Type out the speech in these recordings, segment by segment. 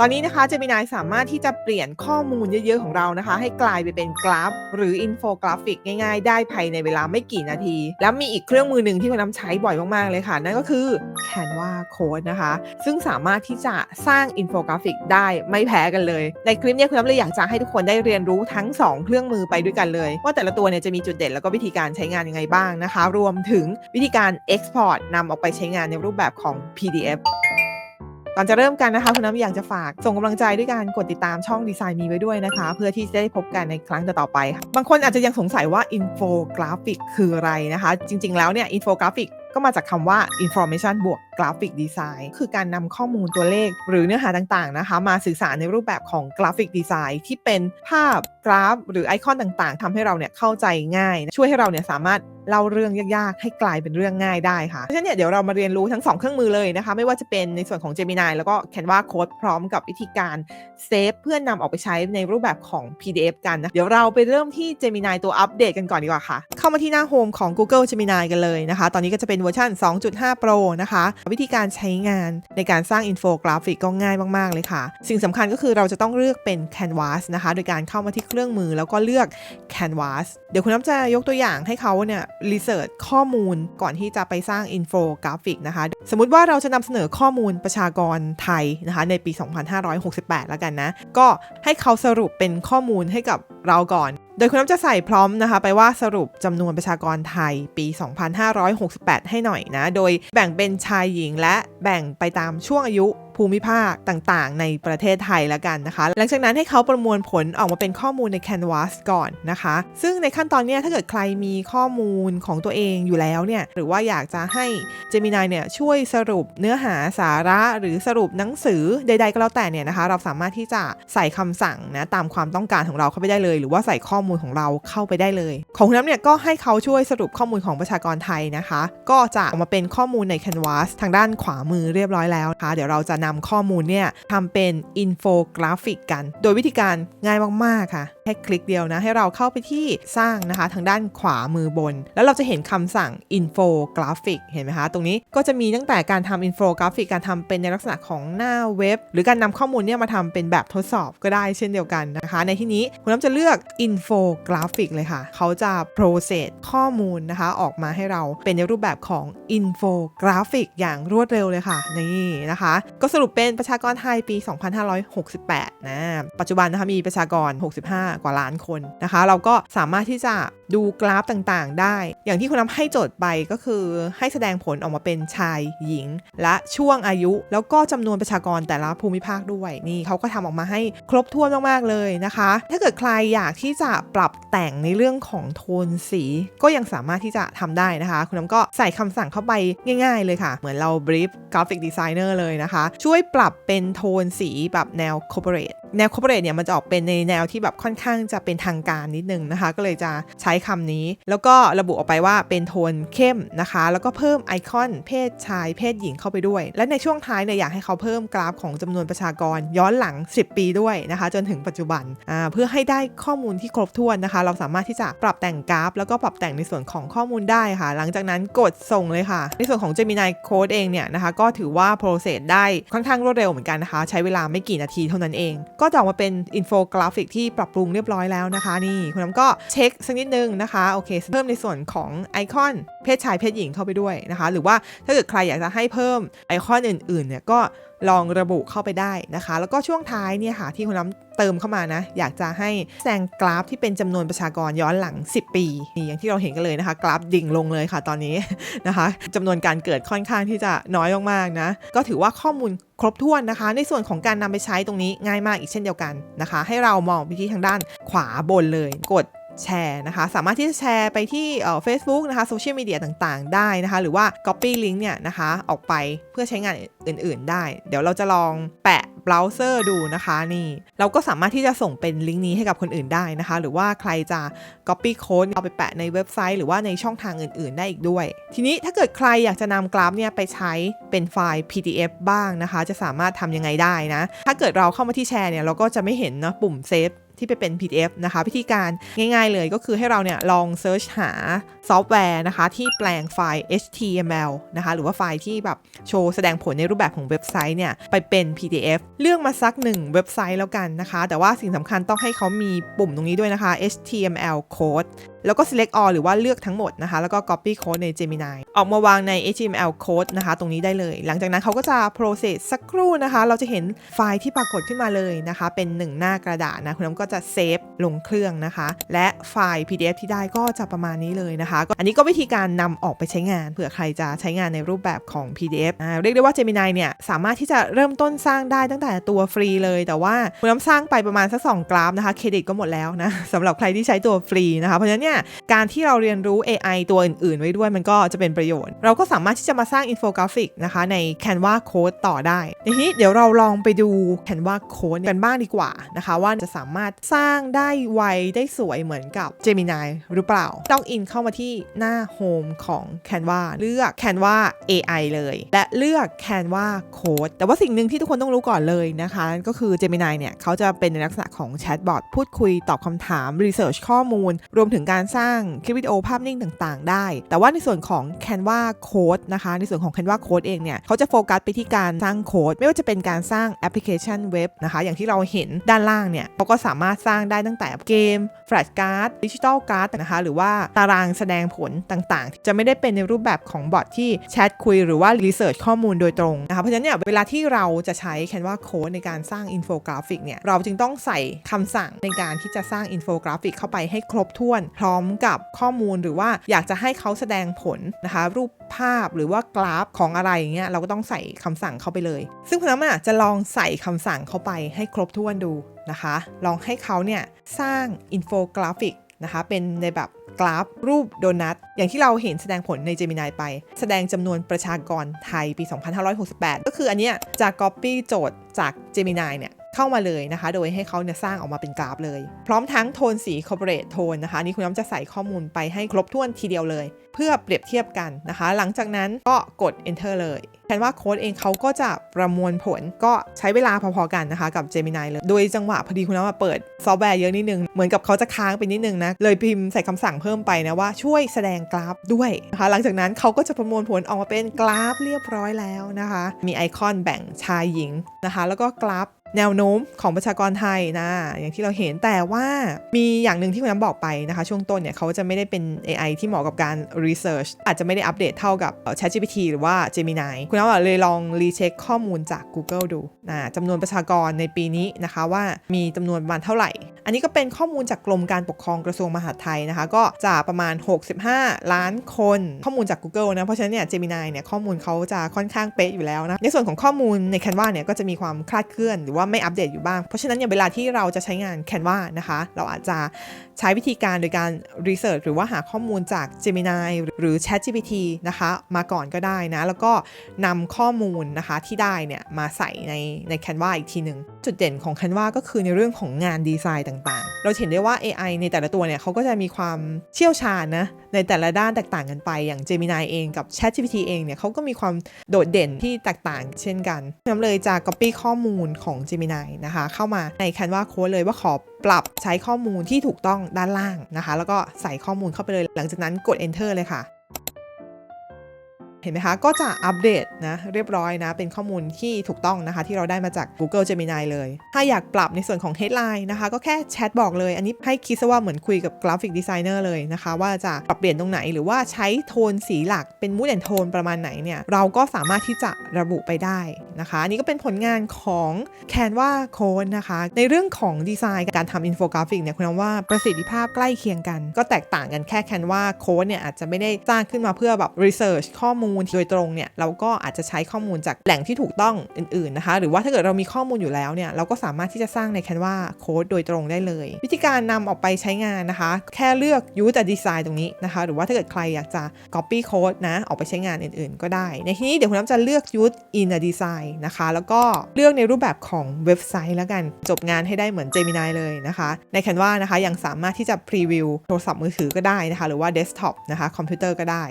ตอนนี้นะคะเจมินายสามารถที่จะเปลี่ยนข้อมูลเยอะ ๆ ของเรานะคะ ให้กลายไปเป็นกราฟ หรืออินโฟกราฟิกง่ายๆ ได้ภายในเวลาไม่กี่นาที แล้วมีอีกเครื่องมือหนึ่งที่คุณน้ำใช้บ่อยมากๆเลยค่ะ นั่นก็คือ Canva Code นะคะ ซึ่งสามารถที่จะสร้างอินโฟกราฟิกได้ไม่แพ้กันเลย ในคลิปนี้คุณน้ำเลยอยากจะให้ทุกคนได้เรียนรู้ทั้ง 2 เครื่องมือไปด้วยกันเลย ว่าแต่ละตัวเนี่ยจะมีจุดเด่นแล้วก็วิธีการใช้งานยังไงบ้างนะคะ รวมถึงวิธีการ Export นำออกไปใช้งานในรูปแบบของ PDF ก่อนจะเริ่มกันนะคะคุณน้ำอยากจะฝากส่งกำลังใจด้วยการกดติดตามช่องดีไซน์มีไว้ด้วยนะคะ เพื่อที่จะได้พบกันในครั้งต่อไปค่ะบางคนอาจจะยังสงสัยว่าอินโฟกราฟิกคืออะไรนะคะ จริง ๆ แล้วเนี่ยอินโฟกราฟิก ก็มาจากคำว่า information บวก graphic design คือการนำข้อมูลตัวเลข หรือเนื้อหาต่างๆนะคะ มาสื่อสารในรูปแบบของ graphic design ที่เป็นภาพกราฟ หรือไอคอนต่างๆทำให้เราเนี่ยเข้าใจง่าย ช่วยให้เราเนี่ยสามารถเล่าเรื่องยากๆ ให้กลายเป็นเรื่องง่ายได้ค่ะเพราะฉะนั้นเนี่ยเดี๋ยวเรามาเรียนรู้ทั้ง 2 เครื่องมือเลยนะคะ ไม่ว่าจะเป็นในส่วนของ Gemini แล้วก็ Canva Code พร้อมกับวิธีการเซฟเพื่อนำออกไปใช้ในรูปแบบของ PDF กันนะ เดี๋ยวเราไปเริ่มที่ Gemini ตัวอัปเดตกันก่อนดีกว่าค่ะ เข้ามาที่หน้าโฮมของ Google Gemini กันเลยนะคะ ตอนนี้ก็จะเป็นวอร์ชัน2.5 Pro นะคะ วิธีการใช้งานในการสร้างอินโฟกราฟิกก็ง่ายมาก ๆ เลยค่ะ สิ่งสำคัญก็คือเราจะต้องเลือกเป็น Canvas นะคะ โดยการเข้ามาที่เครื่องมือแล้วก็เลือก Canvas เดี๋ยวคุณน้ำจะยกตัวอย่างให้เขาเนี่ยรีเสิร์ชข้อมูลก่อนที่จะไปสร้างอินโฟกราฟิกนะคะ สมมติว่าเราจะนำเสนอข้อมูลประชากรไทยนะคะในปี 2568 แล้วกันนะ ก็ให้เขาสรุปเป็นข้อมูลให้กับเราก่อน โดยคุณน้ำจะใส่พร้อมนะคะ ไปว่าสรุปจำนวนประชากรไทยปี 2568 ให้หน่อยนะ โดยแบ่งเป็นชายหญิงและแบ่งไปตามช่วงอายุ ภูมิภาคต่างๆ ในประเทศไทยแล้วกันนะคะ หลังจากนั้นให้เขาประมวลผลออกมาเป็นข้อมูลใน Canvas ก่อนนะคะ ซึ่งในขั้นตอนนี้ถ้าเกิดใครมีข้อมูลของตัวเองอยู่แล้วเนี่ยหรือว่าอยากจะให้ Gemini เนี่ยช่วยสรุปเนื้อหาสาระหรือสรุปหนังสือใด ๆ ก็แล้วแต่เนี่ยนะคะ เราสามารถที่จะใส่คำสั่งนะตามความต้องการของเราเข้าไปได้เลย หรือว่าใส่ข้อมูลของเราเข้าไปได้เลย ของน้ำเนี่ยก็ให้เขาช่วยสรุปข้อมูลของประชากรไทยนะคะ ก็จะออกมาเป็นข้อมูลใน Canvas ทางด้านขวามือเรียบร้อยแล้วนะคะ เดี๋ยวเราจะนำข้อมูลเนี่ยทำเป็นอินโฟกราฟิกกัน โดยวิธีการง่ายมาก ๆ ค่ะ แค่คลิกเดียวนะ ให้เราเข้าไปที่สร้างนะคะ ทางด้านขวามือบน แล้วเราจะเห็นคำสั่งอินโฟกราฟิกเห็นไหมคะ ตรงนี้ก็จะมีตั้งแต่การทำอินโฟกราฟิกการทำเป็นในลักษณะของหน้าเว็บ หรือการนำข้อมูลเนี่ยมาทำเป็นแบบทดสอบก็ได้เช่นเดียวกันนะคะ ในที่นี้คุณน้ำจะเลือกอินโฟกราฟิกเลยค่ะ เขาจะ process ข้อมูลนะคะ ออกมาให้เราเป็นในรูปแบบของอินโฟกราฟิกอย่างรวดเร็วเลยค่ะ นี่นะคะ ก็สรุปเป็นประชากรไทยปี 2568 นะ ปัจจุบันนะคะมีประชากร 65 กว่าล้านคนนะคะ เราก็สามารถที่จะดูกราฟต่างๆ ได้ อย่างที่คุณน้ำให้โจทย์ไปก็คือให้แสดงผลออกมาเป็นชายหญิง และช่วงอายุ แล้วก็จำนวนประชากรแต่ละภูมิภาคด้วยนี่เขาก็ทำออกมาให้ครบถ้วนมากๆเลยนะคะ ถ้าเกิดใครอยากที่จะปรับแต่งในเรื่องของโทนสี ก็ยังสามารถที่จะทำได้นะคะ คุณน้ำก็ใส่คำสั่งเข้าไปง่าย ๆ เลยค่ะ เหมือนเราบรีฟกราฟิกดีไซเนอร์เลยนะคะ ช่วยปรับเป็นโทนสีแบบแนว corporate แนว corporate เนี่ยมันจะออกเป็นในแนวที่แบบค่อนข้างจะเป็นทางการนิดนึงนะคะ ก็เลยจะใช้คำนี้ แล้วก็ระบุออกไปว่าเป็นโทนเข้มนะคะ แล้วก็เพิ่มไอคอนเพศชายเพศหญิงเข้าไปด้วย และในช่วงท้ายเนี่ยอยากให้เขาเพิ่มกราฟของจำนวนประชากรย้อนหลัง 10 ปีด้วยนะคะ จนถึงปัจจุบันเพื่อให้ได้ข้อมูลที่ครบถ้วนนะคะ เราสามารถที่จะปรับแต่งกราฟ แล้วก็ปรับแต่งในส่วนของข้อมูลได้ค่ะ หลังจากนั้นกดส่งเลยค่ะ ในส่วนของ Gemini Code เองเนี่ยนะคะก็ถือว่า process ได้ค่อนข้างรวดเร็วเหมือนกันนะคะ ใช้เวลาไม่กี่นาทีเท่านั้นเองก็จะออกมาเป็นอินโฟกราฟิกที่ปรับปรุงเรียบร้อยแล้วนะคะ นี่คุณน้ำก็เช็คสักนิดนึงนะคะโอเคเพิ่มในส่วนของไอคอนเพศชายเพศหญิงเข้าไปด้วยนะคะ หรือว่าถ้าเกิดใครอยากจะให้เพิ่มไอคอนอื่นๆเนี่ยก็ ลองระบุเข้าไปได้นะคะ แล้วก็ช่วงท้ายเนี่ยค่ะที่คุณน้ำเติมเข้ามานะ อยากจะให้แสดงกราฟที่เป็นจำนวนประชากรย้อนหลัง 10 ปีนี่อย่างที่เราเห็นกันเลยนะคะ กราฟดิ่งลงเลยค่ะตอนนี้นะคะจำนวนการเกิดค่อนข้างที่จะน้อยมากๆนะ ก็ถือว่าข้อมูลครบถ้วนนะคะ ในส่วนของการนำไปใช้ตรงนี้ง่ายมากอีกเช่นเดียวกันนะคะ ให้เรามองไปที่ทางด้านขวาบนเลย กด แชร์นะคะ สามารถที่จะแชร์ไปที่เอ่อ Facebook นะคะโซเชียลมีเดียต่างๆ ได้นะคะ หรือว่า Copy Link เนี่ยนะคะออกไปเพื่อใช้งานอื่นๆ ได้ เดี๋ยวเราจะลองแปะเบราว์เซอร์ดูนะคะนี่เราก็สามารถที่จะส่งเป็นลิงก์นี้ให้กับคนอื่นได้นะคะ หรือว่าใครจะ Copy Code เอาไปแปะในเว็บไซต์ หรือว่าในช่องทางอื่นๆ ได้อีกด้วย ทีนี้ถ้าเกิดใครอยากจะนำกราฟเนี่ยไปใช้เป็นไฟล์ PDF บ้างนะคะ จะสามารถทำยังไงได้นะ ถ้าเกิดเราเข้ามาที่แชร์เนี่ยเราก็จะไม่เห็นนะปุ่มเซฟ ที่ไปเป็น PDF นะคะวิธีการง่ายๆเลยก็คือให้เราเนี่ยลองเซิร์ชหาซอฟต์แวร์นะคะที่แปลงไฟล์ HTML นะคะหรือว่าไฟล์ที่แบบโชว์แสดงผลในรูปแบบของเว็บไซต์เนี่ยไปเป็น PDF เลือกมาสักหนึ่งเว็บไซต์แล้วกันนะคะ แต่ว่าสิ่งสำคัญต้องให้เขามีปุ่มตรงนี้ด้วยนะคะ HTML code แล้วก็ select all หรือว่าเลือกทั้งหมดนะคะ แล้วก็ copy code ใน Gemini ออกมาวางใน HTML code นะคะ ตรงนี้ได้เลย หลังจากนั้นเขาก็จะ process สักครู่นะคะ เราจะเห็นไฟล์ที่ปรากฏขึ้นมาเลยนะคะ เป็นหนึ่งหน้ากระดาษนะ คุณน้ำก็จะเซฟลงเครื่องนะคะ และไฟล์ PDF ที่ได้ก็จะประมาณนี้เลยนะคะก็อันนี้ก็วิธีการนำออกไปใช้งานเผื่อใครจะใช้งานในรูปแบบของ PDF เรียกได้ว่า Gemini เนี่ยสามารถที่จะเริ่มต้นสร้างได้ตั้งแต่ตัวฟรีเลย แต่ว่าคุณน้ำสร้างไปประมาณสักสองกราฟนะคะเครดิตก็หมดแล้วนะสำหรับใครที่ใช้ตัวฟรีนะคะ เพราะฉะนั้นเนี่ยการที่เราเรียนรู้ AI ตัวอื่นๆ ไว้ด้วยมันก็จะเป็นประโยชน์ เราก็สามารถที่จะมาสร้างอินโฟกราฟิกนะคะใน Canva Code ต่อได้ทีนี้เดี๋ยวเราลองไปดู Canva Code กันบ้างดีกว่านะคะ ว่าจะสามารถสร้างได้ไวได้สวยเหมือนกับ Gemini หรือเปล่า ต้องอินเข้ามาที่หน้า Home ของ Canva เลือก Canva AI เลย และเลือก Canva Code แต่ว่าสิ่งหนึ่งที่ทุกคนต้องรู้ก่อนเลยนะคะ ก็คือ Gemini เนี่ยเขาจะเป็นในลักษณะของแชทบอทพูดคุยตอบคำถาม Research ข้อมูล รวมถึงการสร้างคลิปวิดีโอภาพนิ่งต่างๆ ได้ แต่ว่าในส่วนของ Canva Code นะคะ ในส่วนของ Canva Code เองเนี่ยเขาจะโฟกัสไปที่การสร้างโค้ดไม่ว่าจะเป็นการสร้างแอปพลิเคชันเว็บนะคะ อย่างที่เราเห็นด้านล่างเนี่ยเขาก็สามารถสร้างได้ตั้งแต่เกมแฟลชการ์ดดิจิทัลการ์ดนะคะ หรือว่าตารางแสดงผลต่างๆ จะไม่ได้เป็นในรูปแบบของบอทที่แชทคุยหรือว่ารีเสิร์ชข้อมูลโดยตรงนะคะ เพราะฉะนั้นเนี่ยเวลาที่เราจะใช้ Canva Code ในการสร้างอินโฟกราฟิกเนี่ยเราจึงต้องใส่คำสั่งในการที่จะสร้างอินโฟกราฟิกเข้าไปให้ครบถ้วน พร้อมกับข้อมูลหรือว่าอยากจะให้เขาแสดงผลนะคะรูป ภาพหรือว่ากราฟของอะไรอย่างเงี้ยเราก็ต้องใส่คำสั่งเข้าไปเลย ซึ่งคุณน้ำอะจะลองใส่คำสั่งเข้าไปให้ครบถ้วนดูนะคะ ลองให้เขาเนี่ยสร้างอินโฟกราฟิกนะคะเป็นในแบบกราฟรูปโดนัท อย่างที่เราเห็นแสดงผลใน Gemini ไป แสดงจำนวนประชากรไทยปี 2568 ก็คืออันเนี้ยจะ Copy โจทย์จาก Gemini เนี่ย เข้ามาเลยนะคะ โดยให้เขาเนี่ยสร้างออกมาเป็นกราฟเลย พร้อมทั้งโทนสี corporate tone นะคะนี่คุณน้ำจะใส่ข้อมูลไปให้ครบถ้วนทีเดียวเลย เพื่อเปรียบเทียบกันนะคะ หลังจากนั้นก็กด enter เลยแคนว่าโค้ดเองเขาก็จะประมวลผลก็ใช้เวลาพอๆกันนะคะกับ Gemini เลย โดยจังหวะพอดีคุณน้ำมาเปิดซอฟต์แวร์เยอะนิดนึง เหมือนกับเขาจะค้างไปนิดนึงนะ เลยพิมพ์ใส่คำสั่งเพิ่มไปนะว่าช่วยแสดงกราฟด้วยนะคะหลังจากนั้นเขาก็จะประมวลผลออกมาเป็นกราฟเรียบร้อยแล้วนะคะ มีไอคอนแบ่งชายหญิงนะคะ แล้วก็กราฟ แนวโน้มของประชากรไทยนะ อย่างที่เราเห็นแต่ว่ามีอย่างหนึ่งที่คุณน้ำบอกไปนะคะ ช่วงต้นเนี่ยเขาจะไม่ได้เป็น AI ที่เหมาะกับการ research อาจจะไม่ได้อัปเดตเท่ากับ ChatGPT หรือว่า Gemini คุณน้ำเลยลองรีเช็คข้อมูลจาก Google ดูนะจำนวนประชากรในปีนี้นะคะว่ามีจำนวนประมาณเท่าไหร่ อันนี้ก็เป็นข้อมูลจากกรมการปกครองกระทรวงมหาดไทยนะคะ ก็จะประมาณ 65 ล้านคน ข้อมูลจาก Google นะเพราะฉะนั้นเนี่ย Gemini เนี่ยข้อมูลเขาจะค่อนข้างเป๊ะอยู่แล้วนะในส่วนของข้อมูลใน Canva เนี่ยก็จะมีความคลาดเคลื่อนหรือว่าไม่อัปเดตอยู่บ้าง เพราะฉะนั้นเนี่ยเวลาที่เราจะใช้งาน Canva นะคะ เราอาจจะใช้วิธีการโดยการ research หรือว่าหาข้อมูลจาก Gemini หรือ ChatGPT นะคะ มาก่อนก็ได้นะ แล้วก็นำข้อมูลนะคะที่ได้เนี่ยมาใส่ในใน Canva อีกทีหนึ่งจุดเด่นของ Canva ก็คือในเรื่องของงานดีไซน์ต่างๆ เราเห็นได้ว่า AI ในแต่ละตัวเนี่ยเขาก็จะมีความเชี่ยวชาญนะในแต่ละด้านแตกต่างกันไป อย่าง Gemini เองกับ ChatGPT เองเนี่ยเขาก็มีความโดดเด่นที่แตกต่างเช่นกันน้ำเลยจะ copy ข้อมูลของ Gemini นะคะ เข้ามาใน Canva Code เลยว่าขอปรับใช้ข้อมูลที่ถูกต้องด้านล่างนะคะ แล้วก็ใส่ข้อมูลเข้าไปเลย หลังจากนั้นกด enter เลยค่ะเห็นไหมคะ ก็จะอัปเดตนะเรียบร้อยนะ เป็นข้อมูลที่ถูกต้องนะคะ ที่เราได้มาจาก Google Gemini เลย ถ้าอยากปรับในส่วนของ headline นะคะ ก็แค่แชทบอกเลย อันนี้ให้คิดซะว่าเหมือนคุยกับกราฟิกดีไซเนอร์เลยนะคะ ว่าจะปรับเปลี่ยนตรงไหนหรือว่าใช้โทนสีหลักเป็นมูดแอนโทนประมาณไหนเนี่ย เราก็สามารถที่จะระบุไปได้ นะคะอันนี้ก็เป็นผลงานของ Canva Code นะคะ ในเรื่องของดีไซน์การทำอินโฟกราฟิกเนี่ยคุณว่าประสิทธิภาพใกล้เคียงกัน ก็แตกต่างกันแค่ Canva Code เนี่ยอาจจะไม่ได้สร้างขึ้นมาเพื่อแบบ research ข้อมูลโดยตรงเนี่ยเราก็อาจจะใช้ข้อมูลจากแหล่งที่ถูกต้องอื่นๆนะคะ หรือว่าถ้าเกิดเรามีข้อมูลอยู่แล้วเนี่ยเราก็สามารถที่จะสร้างใน Canva Code โดยตรงได้เลย วิธีการนำออกไปใช้งานนะคะ แค่เลือก use the design ตรงนี้นะคะ หรือว่าถ้าเกิดใครอยากจะ copy code นะออกไปใช้งานอื่นๆ ก็ได้ ในที่นี้เดี๋ยวคุณน้ำจะเลือก use in the design นะคะ แล้วก็เลือกในรูปแบบของเว็บไซต์แล้วกัน จบงานให้ได้เหมือน Gemini เลยนะคะ ใน Canva นะคะยังสามารถที่จะพรีวิวโทรศัพท์มือถือก็ได้นะคะ หรือว่าเดสก์ท็อปนะคะคอมพิวเตอร์ก็ได้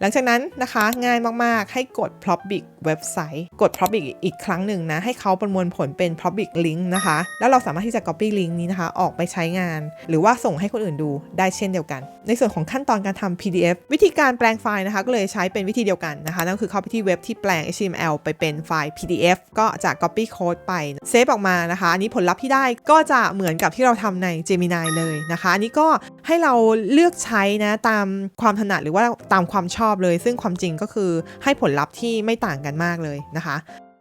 หลังจากนั้นนะคะง่ายมากๆ ให้กด Probic เว็บไซต์ กด Probic อีกครั้งหนึ่งนะ ให้เขาประมวลผลเป็น Probic Link นะคะ แล้วเราสามารถที่จะ Copy Link นี้นะคะ ออกไปใช้งาน หรือว่าส่งให้คนอื่นดูได้เช่นเดียวกัน ในส่วนของขั้นตอนการทำ PDF วิธีการแปลงไฟล์นะคะ ก็เลยใช้เป็นวิธีเดียวกันนะคะ นั่นคือเข้าไปที่เว็บที่แปลง HTML ไปเป็นไฟล์ PDF ก็จะ Copy Code ไปเซฟออกมานะคะอันนี้ผลลัพธ์ที่ได้ก็จะเหมือนกับที่เราทำใน Gemini เลยนะคะอันนี้ก็ให้เราเลือกใช้นะตามความถนัดหรือว่าตามความชอบเลย ซึ่งความจริงก็คือให้ผลลัพธ์ที่ไม่ต่างกันมากเลยนะคะ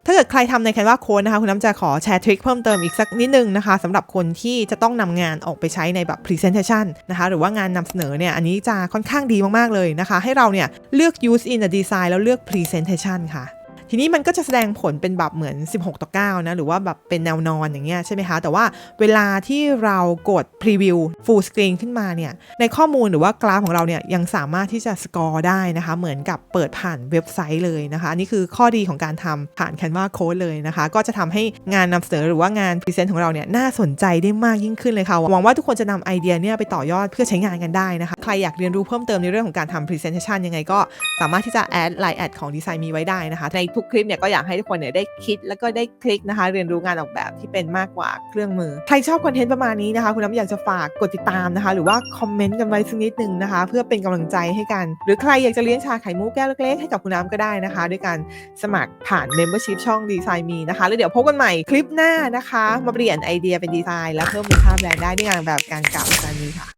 ถ้าเกิดใครทำใน Canva Code นะคะ คุณน้ำจะขอแชร์ทริคเพิ่มเติมอีกสักนิดนึงนะคะสำหรับคนที่จะต้องนำงานออกไปใช้ในแบบ Presentation นะคะ หรือว่างานนำเสนอเนี่ย อันนี้จะค่อนข้างดีมาก ๆ เลยนะคะ ให้เราเนี่ยเลือก use in the design แล้วเลือก Presentation ค่ะ ทีนี้มันก็จะแสดงผลเป็นแบบเหมือน 16 ต่อ 9 นะ หรือว่าแบบเป็นแนวนอนอย่างเงี้ยใช่ไหมคะ แต่ว่าเวลาที่เรากด Preview Full Screen ขึ้นมาเนี่ย ในข้อมูลหรือว่ากราฟของเราเนี่ยยังสามารถที่จะสกอร์ได้นะคะ เหมือนกับเปิดผ่านเว็บไซต์เลยนะคะ อันนี้คือข้อดีของการทำผ่าน Canva Code เลยนะคะ ก็จะทำให้งานนำเสนอหรือว่างานพรีเซนต์ของเราเนี่ยน่าสนใจได้มากยิ่งขึ้นเลยค่ะหวังว่าทุกคนจะนำไอเดียเนี่ยไปต่อยอดเพื่อใช้งานกันได้นะคะ ใครอยากเรียนรู้เพิ่มเติมในเรื่องของการทำ Presentation ยังไงก็สามารถที่จะแอดไลน์แอดของดีไซน์มีไว้ได้นะคะในทุกคลิปเนี่ยก็อยากให้ทุกคนเนี่ยได้คิดแล้วก็ได้คลิกนะคะ เรียนรู้งานออกแบบที่เป็นมากกว่าเครื่องมือ ใครชอบคอนเทนต์ประมาณนี้นะคะ คุณน้ำอยากจะฝากกดติดตามนะคะ หรือว่าคอมเมนต์กันไว้สักนิดนึงนะคะ เพื่อเป็นกำลังใจให้กัน หรือใครอยากจะเลี้ยงชาไข่มุกแก้วเล็กๆให้กับคุณน้ำก็ได้นะคะ ด้วยการสมัครผ่าน Membership ช่องดีไซน์มีนะคะแล้วเดี๋ยวพบกันใหม่คลิปหน้านะคะ มาเปลี่ยนไอเดียเป็นดีไซน์และเพิ่มมูลค่าแบรนด์ได้ด้วยงานแบบการกล่าวดีไซน์มีค่ะ